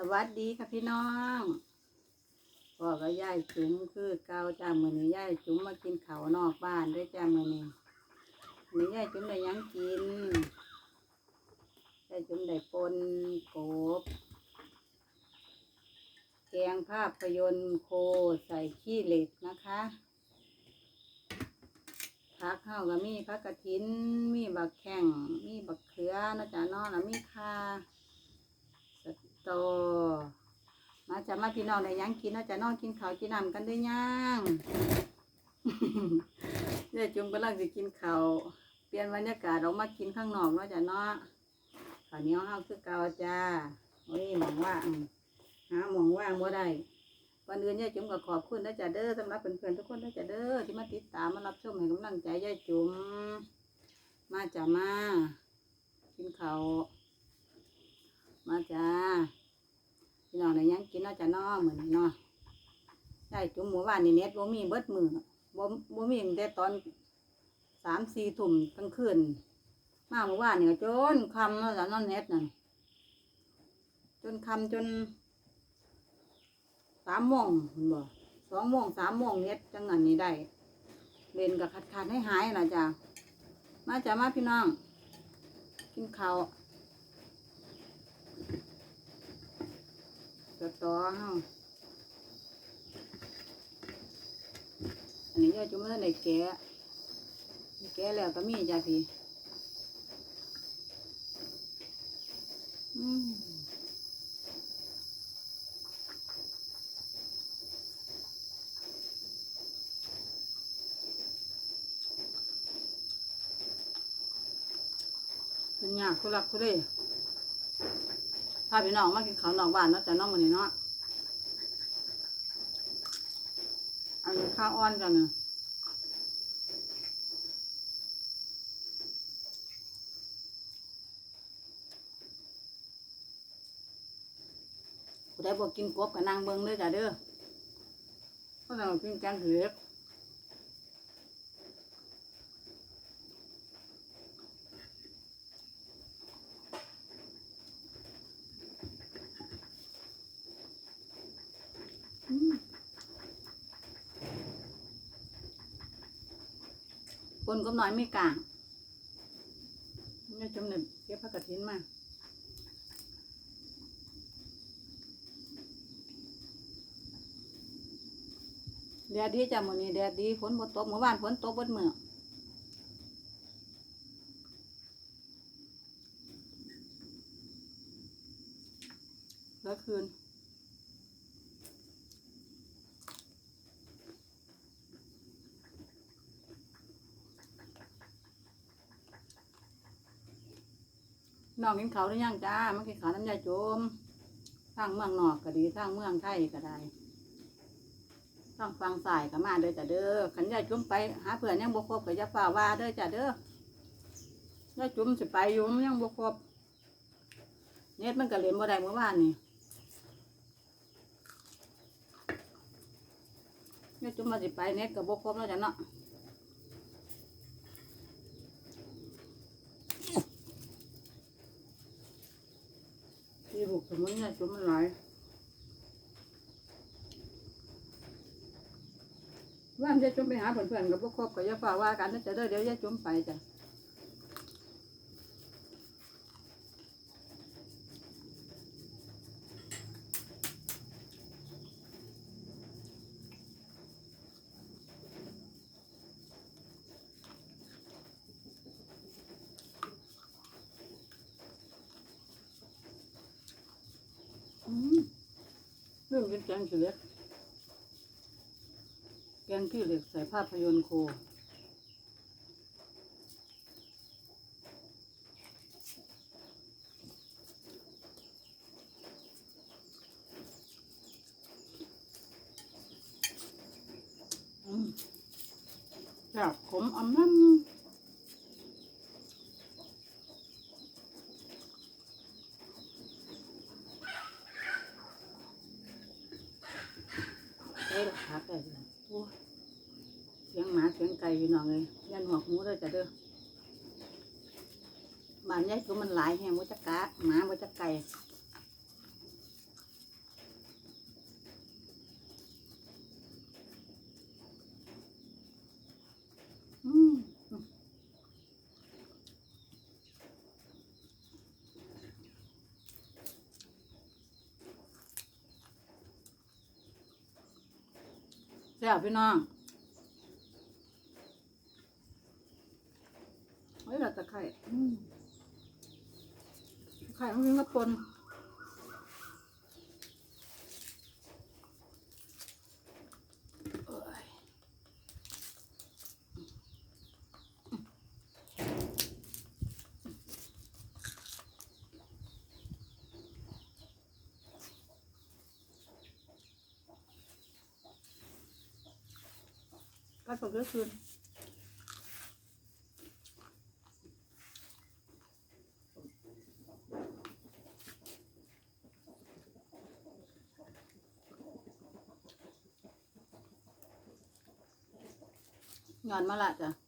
สวัสดีค่ะพี่น้องพ่อกับยายจุ๋มคือเกาจ้ามือนี้ยายจุ๋มมากินเขานอกบ้านด้วยจ้ามือนี้มือนี้ยายจุ๋มได้ยังกินยายจุ๋มได้ปนกบ แกงภาพยนตร์โคใส่ขี้เหล็กนะคะผักข้าวก็มีผักกระถิน มีบักแข้งมีบักเขือนะจ๊ะน้องแล้วมีคา ต มาจะมาพี่น้องได้หยังกินเนาะจะนอนกินข้าวกินน้ำกันด้วยังเดี๋ยวจุ่มกำลังจะกินข้าวเปลี่ยนบรรยากาศออกมากินข้างนอกเนาะจะเนาะข้าวเหนียวเฮาคือเก่าจ้าโอ้ยหมองว่างหาหมองว่างบ่ได้ก่อนอื่นยายจุ๋มก็ขอบคุณนะจ๊ะเด้อสำหรับเพื่อนๆทุกคนนะจ๊ะเด้อที่มาติดตามมารับชมให้กำลังใจยายจุ๋มมาจ้ะมากินข้าว มาจ้าพี่น้องได้ยังกินเนาะจ้ะนาะเหมือนเนาะได้จุ่มหมู่บ้านนี่เน็ตบ่มีเบิดมือบ่บ่มีตั้งแต่ตอนสามสี่ทุ่มกลางคืนมาหมู่บ้านนี่ก็จนคำเนาะจ้ะนาะเน็ตนั่นจนคำจนสามโมงเห็นบ่สองโมงสามโมงเน็ตจังนั้นนี่ได้เลนกับขาดขาดให้หายนะจ้ะมาจ้ะมาพี่น้องกินข้าว สตอเฮาอันนี้ยายจุ่มไม่ได้แกะแกะแล้วก็มีจ้ะพี่อืมเป็นยากคุรักคุเร่ พาพี่น้องมากินข้าวนอกบ้านเนาะแต่น้องมันนี่เนาะอันนี้ข้าวอ่อนกันเนาะผู้ใดบอกกินกบกับนางเบิงเด้อจ้ะเด้อก็ต้องกินแกงเห็ดอืมป นกับหน่อยไม่กลางนี่จมเนี่ยเก็บผักกระถินมาแดดดีจ้ะมื้อนี้แดดดีฝนบ่ตกเมื่อวานฝนตกเบิดมื้อแล้วคืน น้องกินข้าวหรือยังจ้ามากินขาน้ำยาโจมทางเมืองนอกก็ดีทางเมืองไทยก็ได้ต้องฟังสายก็มาเด้อจ้ะเด้อขันยาจุ่มไปหาเพื่อนยังบกครบก็จะฝ่าว่าเด้อจ้ะเด้อยาจุ่มสิไปอยู่มันยังบกครบเน็ตมันก็เล่นบ่ได้เมื่อวานนี่ยาจุ่มมาสิไปเน็ตก็บกครบแล้วจ้ะเนาะที่บุก สมุนยายจุ่มมันหลายว่าจะจุ่มไปหาเพื่อนๆกับพวกครบกับยาฝ่าว่ากันนะจะเด้อเดี๋ยวยาจุ่มไปจ้ะอืม เรื่องกินแกงขี้เหล็กแกงขี้เหล็กใส่ภาพยนตร์โค อืมจากขมอำน้ำ อ้ยหักไก่เลยโอ้เสียงหมาเสียงไก่พี่น้องเลยยันหัวหมูเลยจ้ะเด้อบ้านยายคือมันหลายแห่งวัจกะหมาวัจกไก่ ซ่บพี่น้องเฮ้ยเราตะไคร่ตะไข่มันกินกับปน ก็ตกก็คืนงอนมาละจ้ะ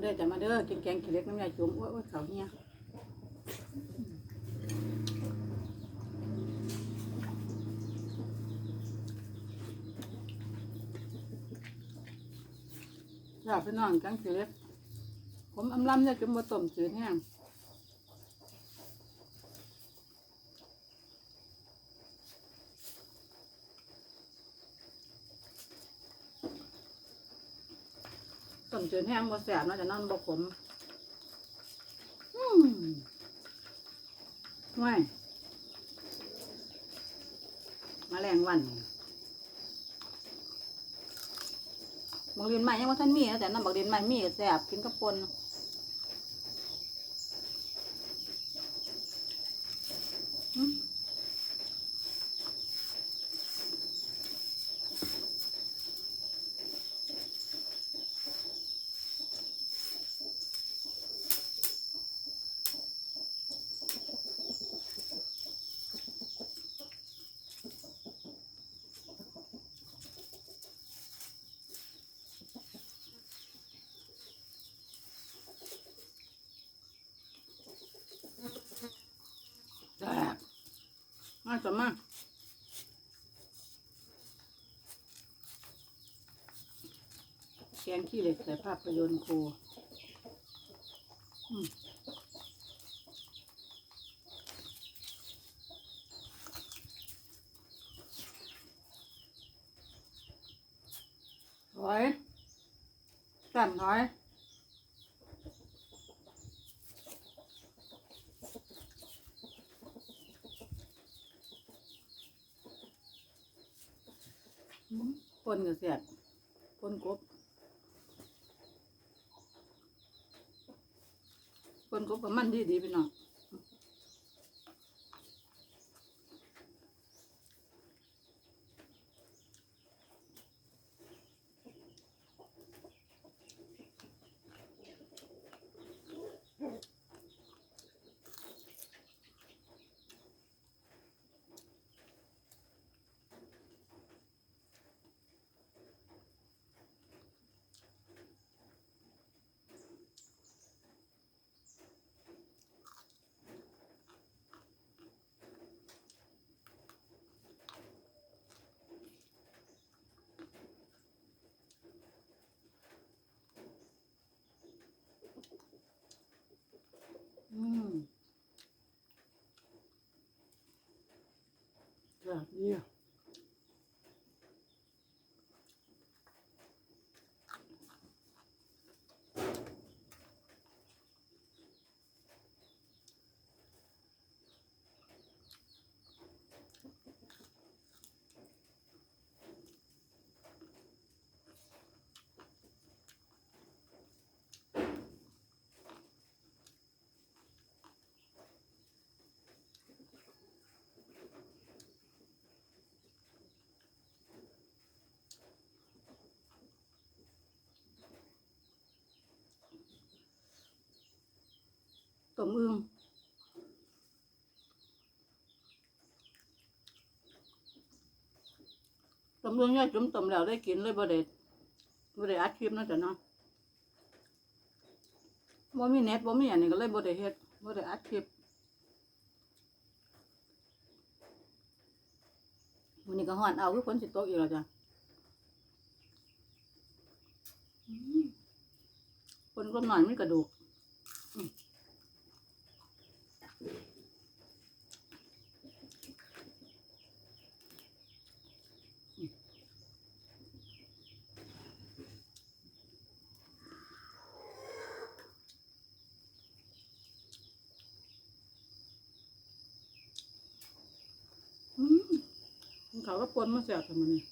เด้อจะมาเด้อกินแกงขี้เหล็กน้ำยาจุ่มโอ้ยโอ้ยเขาเนี่ยอยากไปนอนแกงขี้เหล็กผมอำลำเนี่ยจุ่มาต้มจืดแห้ง จนแห้งบ่แสบเนาะจะนอนบ่ขมอืมว้ายมาแรงวันบักเรียนใหม่ยังว่าท่านมีนะแต่น้ำบักเรียนใหม่มีแสบกินกับปนอืมแสบ มาจะมาแกงขี้เหล็กใส่ภาพยนตร์โคอืมถอยสั่นถอย ปนกับเสียดปนกบปนกบกับมันดีดีไปหน่อยอืมแบบนี้ ต้มอึ่งำรวจย่อยจุ่มต้มแล้วได้กินเลยบ่ได้บ่ได้อัดคลิปนะจ้ะเนาะบ่มีเน็ตบ่มีอันนี้ก็เลยบ่ได้เฮ็ดบ่ได้อัดคลิปวันนี้ก็ฮ้อนเอาคือฝนสิตกอีกแล้วจ้ะอืมคนก็หน่อยไมันกระดูกอืมอืม เขาก็ปนมาแสบทำไมนี่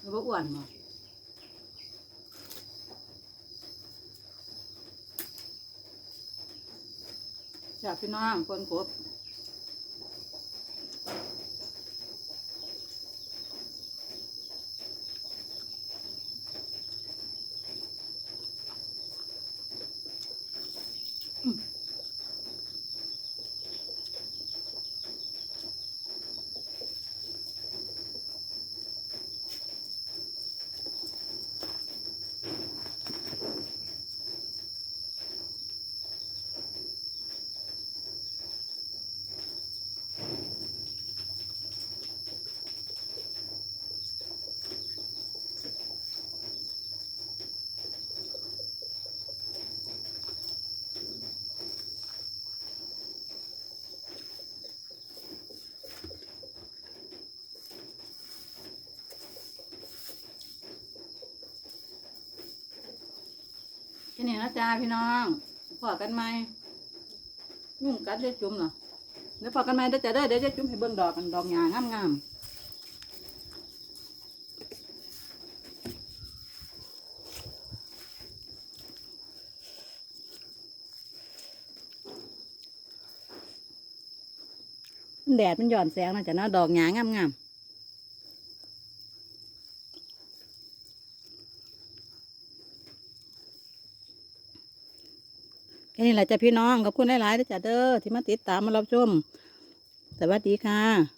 แล้วก็อ้วนมาจากพี่น้องคนกบ นี้นะจ้าพี่น้องพอกันไหมยุ่งกัดได้จุ่มเหรอเดี๋ยวพอกันไหมเดี๋ยวจะได้เดี๋ยวจะจุ่มให้เบิ่งดอกกันดอกหญ้างงามๆแดดมันหย่อนแสงนะจ้ะเนาะดอกหญ้างามงามๆ นี่แหละจ้ะพี่น้องขอบคุณหลายๆนะจ้ะเด้อที่มาติดตามมารับชม สวัสดีค่ะ